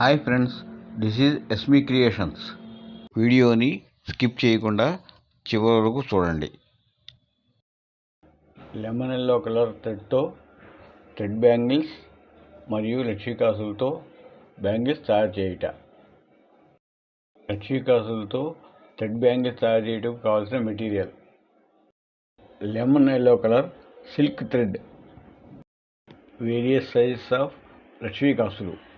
Hi friends this is Esmi creations. వీడియోని స్కిప్ చేయకుండా చివరి వరకు చూడండి. లెమన్ ఎల్లో కలర్ థ్రెడ్తో థ్రెడ్ బ్యాంగిల్స్ మరియు లక్షికాసులతో బ్యాంగిల్స్ తయారు చేయుట. లక్షికాసులతో థ్రెడ్ బ్యాంగిల్స్ తయారు చేయటం కావాల్సిన material. Lemon yellow colour silk thread. Various sizes of లక్ష్మీకాసులు.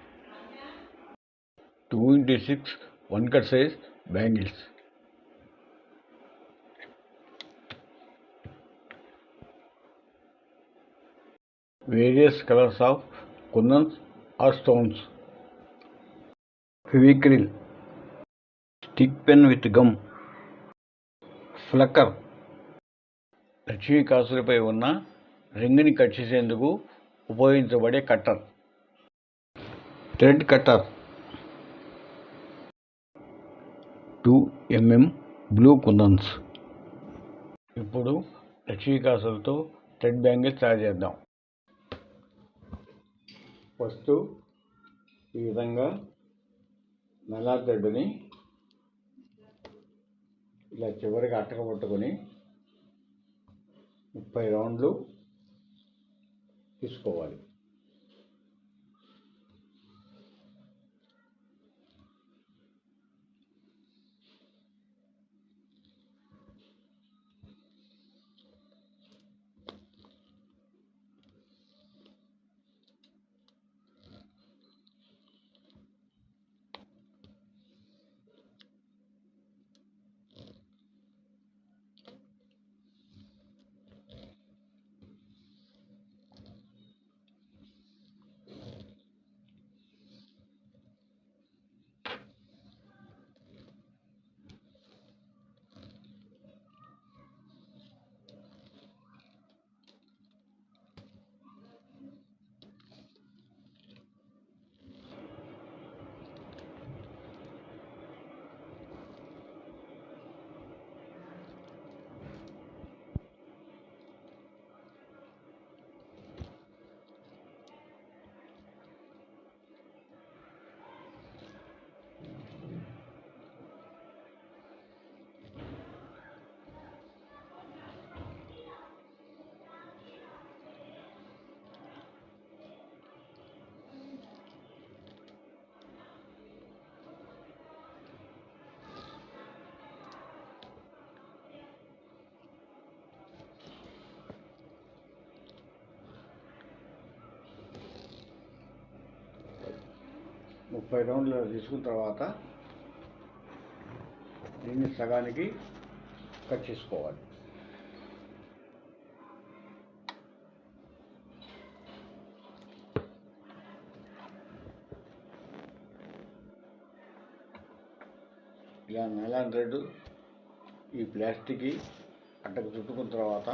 Two into six one cut size bangles various colours of kundans or stones Fevicryl stick pen with gum ఫ్లక్కర్ Lakshmi కాసులపై ఉన్న రింగ్ని కట్ చేసేందుకు ఉపయోగించబడే cutter thread cutter two mm blue kundans. ఇప్పుడు Lakshmi కాసులతో thread bangles తయారు చేద్దాం. First ఈ విధంగా నల్లా థ్రెడ్ని ఇలా చివరికి అట్టక పట్టుకొని ముప్పై రౌండ్లు తీసుకోవాలి. ముప్పై రౌండ్లు తీసుకున్న తర్వాత దీన్ని సగానికి కట్ చేసుకోవాలి. ఇలా నైలాన్ రెడ్ ఈ ప్లాస్టిక్ అట్టకు చుట్టుకున్న తర్వాత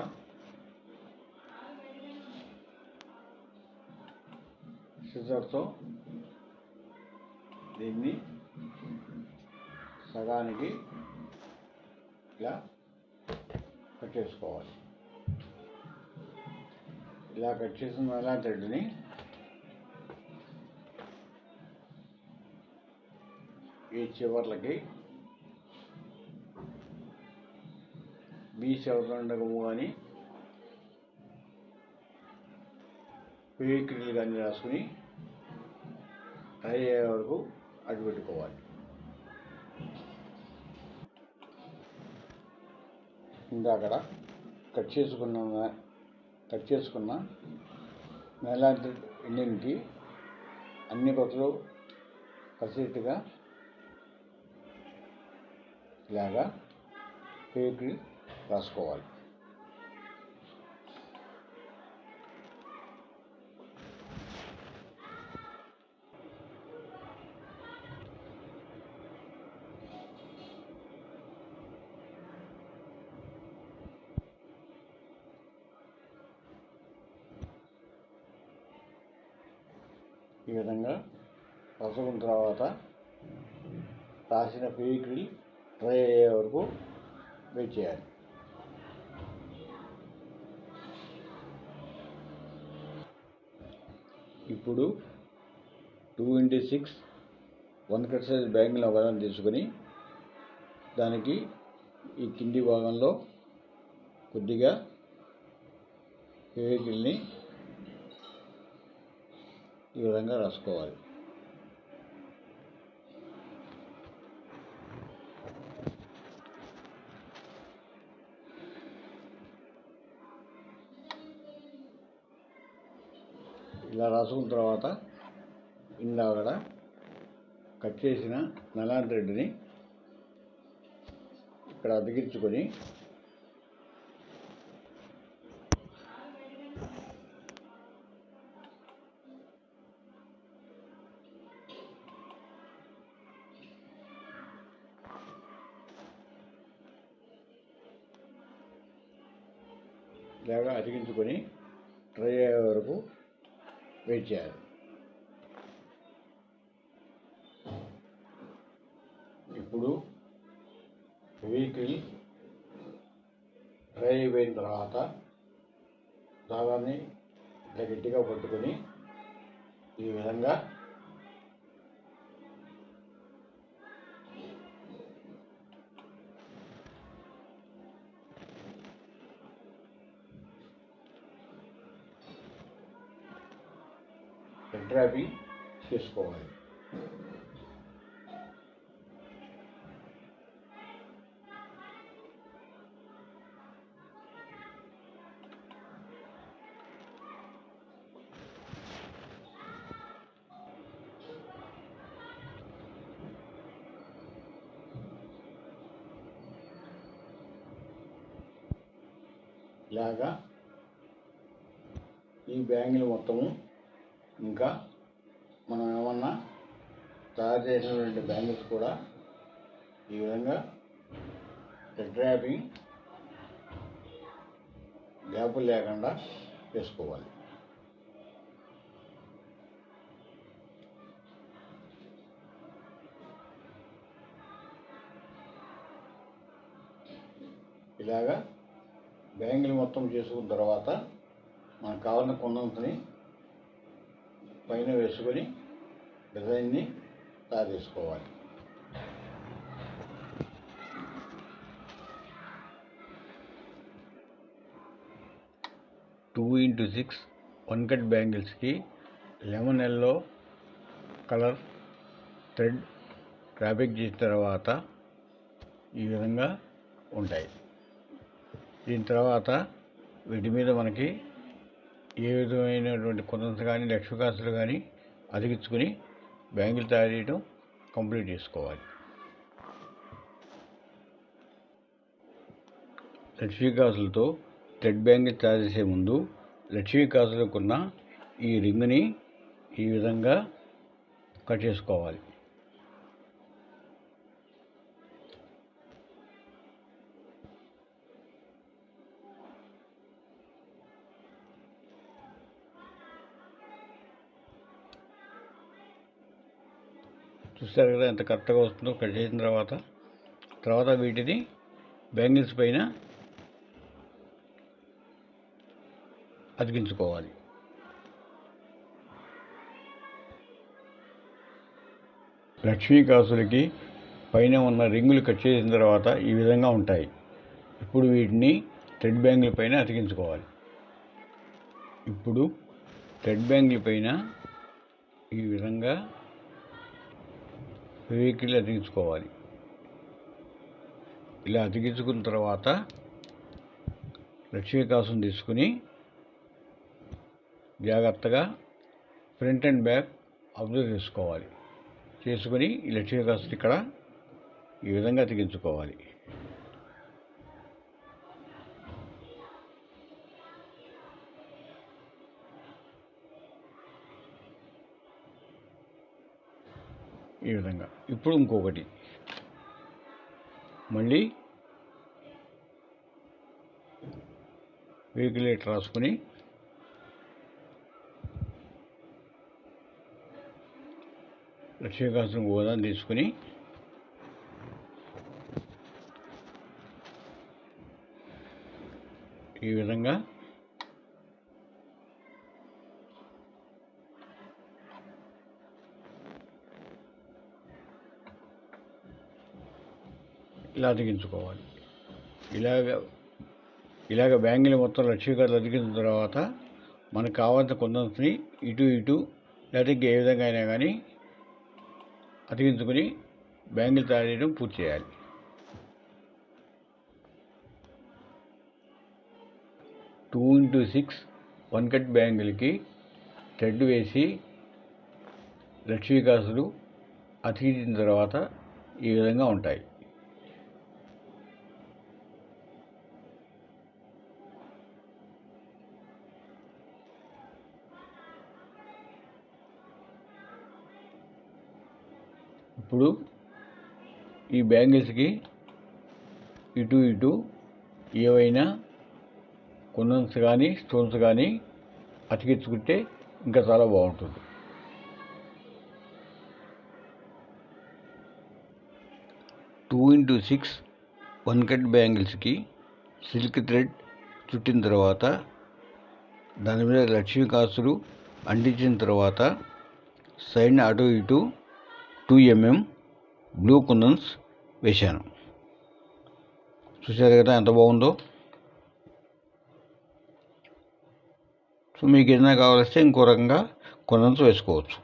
సిజర్తో దీన్ని సగానికి ఇలా కట్ చేసుకోవాలి ఇలా కట్ చేసిన అలా థ్రెడ్ని ఈ చివర్లకి బీ చివరము కానీ పీక్రీలు కానీ రాసుకుని ట్రై అయ్యే వరకు అడ్డు పెట్టుకోవాలి. ఇందాకడ కట్ చేసుకున్న కట్ చేసుకున్న మేలాంటి ఎండికి అన్ని కొత్తలు పరిస్థితిగా ఇలాగా పేకి రాసుకోవాలి. ఈ విధంగా రసగున్న తర్వాత రాసిన ఫెవిక్రిల్ డ్రై అయ్యే వరకు వెయిట్ చేయాలి. ఇప్పుడు two into six one cut size bangle ఒకదాన్ని తీసుకొని దానికి ఈ కింది భాగంలో కొద్దిగా వెహికల్ని ఈ విధంగా రాసుకోవాలి. ఇలా రాసుకున్న తర్వాత ఇందాకడ కట్ చేసిన నలాన్ రెడ్డిని ఇక్కడ అతికించుకొని ఇలాగా అతికించుకొని ట్రై అయ్యే వరకు వెయిట్ చేయాలి. ఇప్పుడు వెహికల్ డ్రై అయిపోయిన తర్వాత దాదాన్ని గట్టిగా పట్టుకొని ఈ విధంగా డ్రాపింగ్ చేసుకోవాలి ఇలాగా ఈ బ్యాంగిల్ మొత్తము ఇంకా మనం ఏమన్నా తయారు చేసినటువంటి బ్యాంగిల్స్ కూడా ఈ విధంగా హెడ్ ర్యాపింగ్ గ్యాపులు లేకుండా వేసుకోవాలి. ఇలాగా బ్యాంగిల్ మొత్తం చేసుకున్న తర్వాత మనకు కావాలన్న కొండంతని పైన వేసుకొని డిజైన్ని తయారు చేసుకోవాలి. Two into six one cut బ్యాంగిల్స్కి lemon yellow colour thread ట్రాఫిక్ చేసిన తర్వాత ఈ విధంగా ఉంటాయి. దీని తర్వాత వీటి మీద మనకి ఏ విధమైనటువంటి కొంత కానీ లక్ష్మీకాసులు కానీ అతికించుకొని బ్యాంగిల్ తయారు చేయడం కంప్లీట్ చేసుకోవాలి. లక్ష్మీకాసులతో థ్రెడ్ బ్యాంగిల్ తయారు చేసే ముందు లక్ష్మీకాసులకున్న ఈ రింగ్ని ఈ విధంగా కట్ చేసుకోవాలి. చూసారు కదా ఎంత కరెక్ట్గా వస్తుందో కట్ చేసిన తర్వాత తర్వాత వీటిని బ్యాంగిల్స్ పైన అతికించుకోవాలి. లక్ష్మీ కాసులకి పైన ఉన్న రింగులు కట్ చేసిన తర్వాత ఈ విధంగా ఉంటాయి. ఇప్పుడు వీటిని థ్రెడ్ బ్యాంగిల్ పైన అతికించుకోవాలి. ఇప్పుడు థ్రెడ్ బ్యాంగిల్ పైన ఈ విధంగా వెహికల్ అతికించుకోవాలి. ఇలా అతికించుకున్న తర్వాత లక్ష్మీకాసం తీసుకుని జాగ్రత్తగా ఫ్రంట్ అండ్ బ్యాక్ అబ్జర్వ్ చేసుకోవాలి. చేసుకొని ఈ లక్ష్మీకాసం ఇక్కడ ఈ విధంగా అతికించుకోవాలి. ఈ విధంగా. ఇప్పుడు ఇంకొకటి. మళ్ళీ వెహికులేట్ రాసుకొని లక్ష్మీకాసం గోదాం తీసుకుని ఈ విధంగా ఇలా అతికించుకోవాలి. ఇలాగ ఇలాగ బ్యాంగిల్ మొత్తం లక్ష్మీకారులు అతికించిన తర్వాత మనకు కావాల్సిన కొందని ఇటు ఇటు లేకపోతే ఏ విధంగా అయినా కానీ అతికించుకొని బ్యాంగిల్ తయారు చేయడం పూర్తి చేయాలి. Two into six one cut బ్యాంగిల్కి thread వేసి లక్ష్మీకాసులు అతికించిన తర్వాత ఈ విధంగా ఉంటాయి. ఇప్పుడు ఈ బ్యాంగిల్స్కి ఇటు ఇటు ఏవైనా కుందన్స్ కానీ స్టోన్స్ కానీ అతికించుకుంటే ఇంకా చాలా బాగుంటుంది. Two into six one cut బ్యాంగిల్స్కి silk thread చుట్టిన తర్వాత దాని మీద లక్ష్మీ కాసులు అంటించిన తర్వాత సైడ్ని అటు ఇటు టూ ఎంఎం బ్లూ కుందన్స్ వేశాను. చూశారు కదా ఎంత బాగుందో? సో మీకు ఏదైనా కావాలిస్తే ఇంకో రకంగా కుందన్స్ వేసుకోవచ్చు.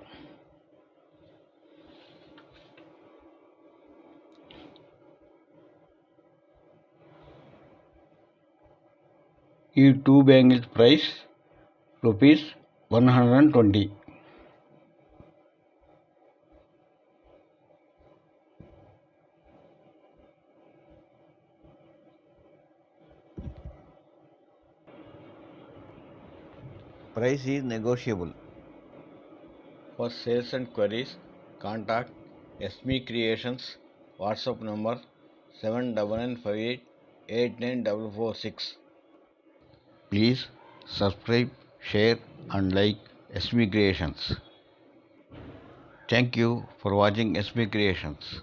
ఈ two bangles price rupees one hundred and twenty. Price is negotiable. For sales and queries, contact SME Creations WhatsApp number 7958 Please subscribe, share and like SME Creations. Thank you for watching SME Creations.